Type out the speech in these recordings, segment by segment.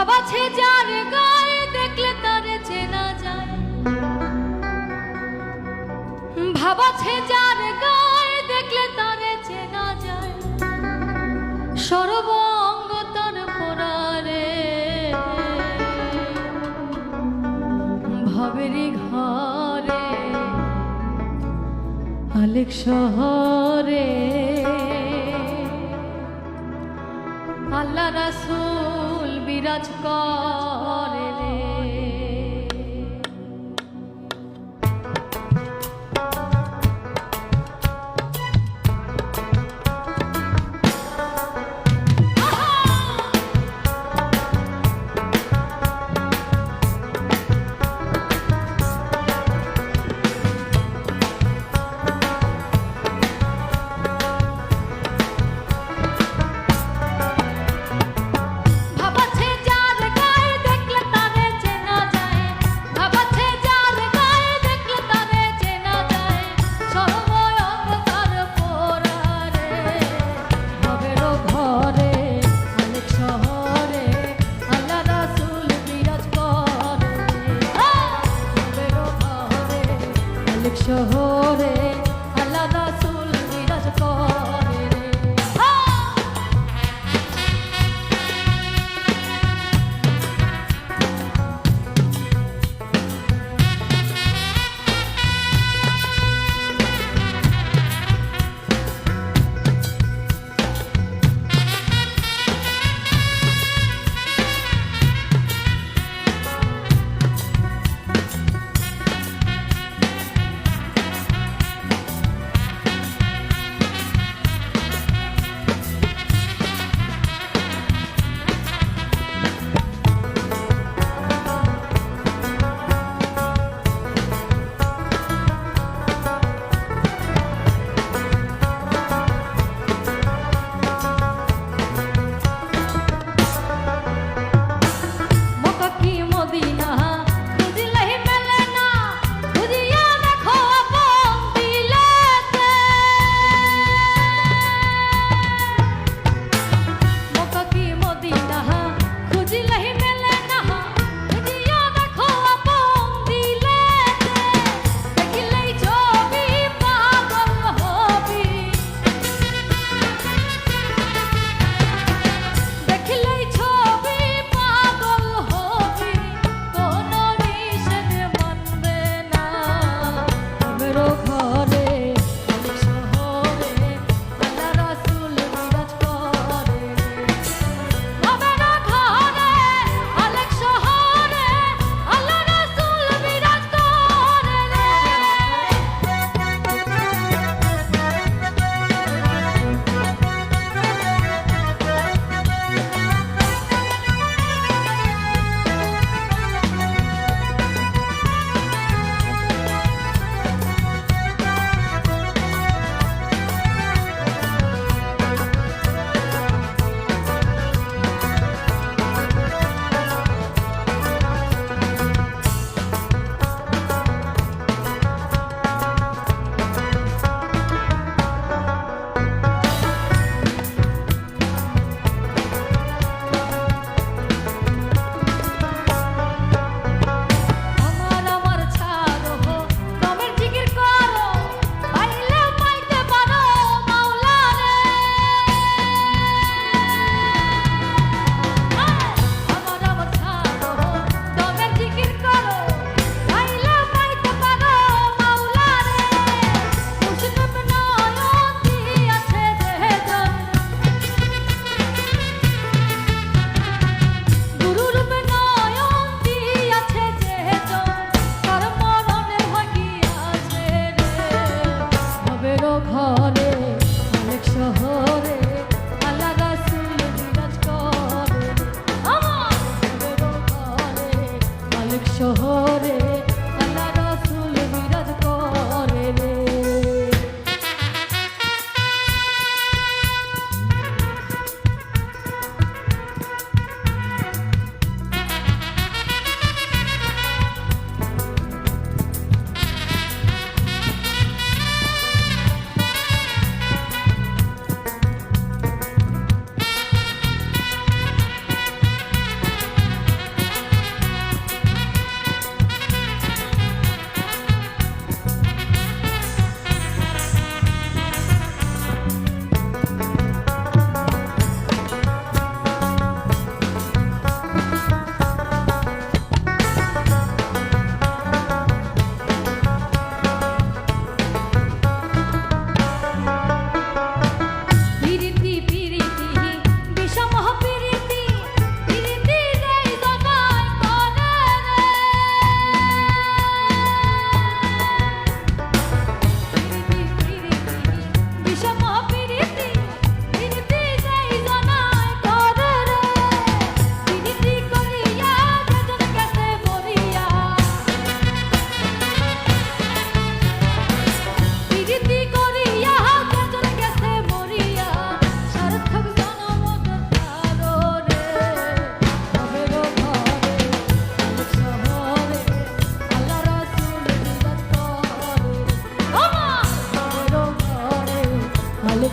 ভাবাছে যার গায়ে দেখলে তারে চেনা যায়। ভাবাছে যার গায়ে দেখলে তারে চেনা যায়। সর্বঙ্গ তার পরারে ভাবেরি ঘরে আলেক শহরে। আল্লাহ রাসূল বিরাজ করে রে।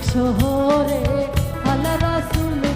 শহরে আল্লাহ রাসুল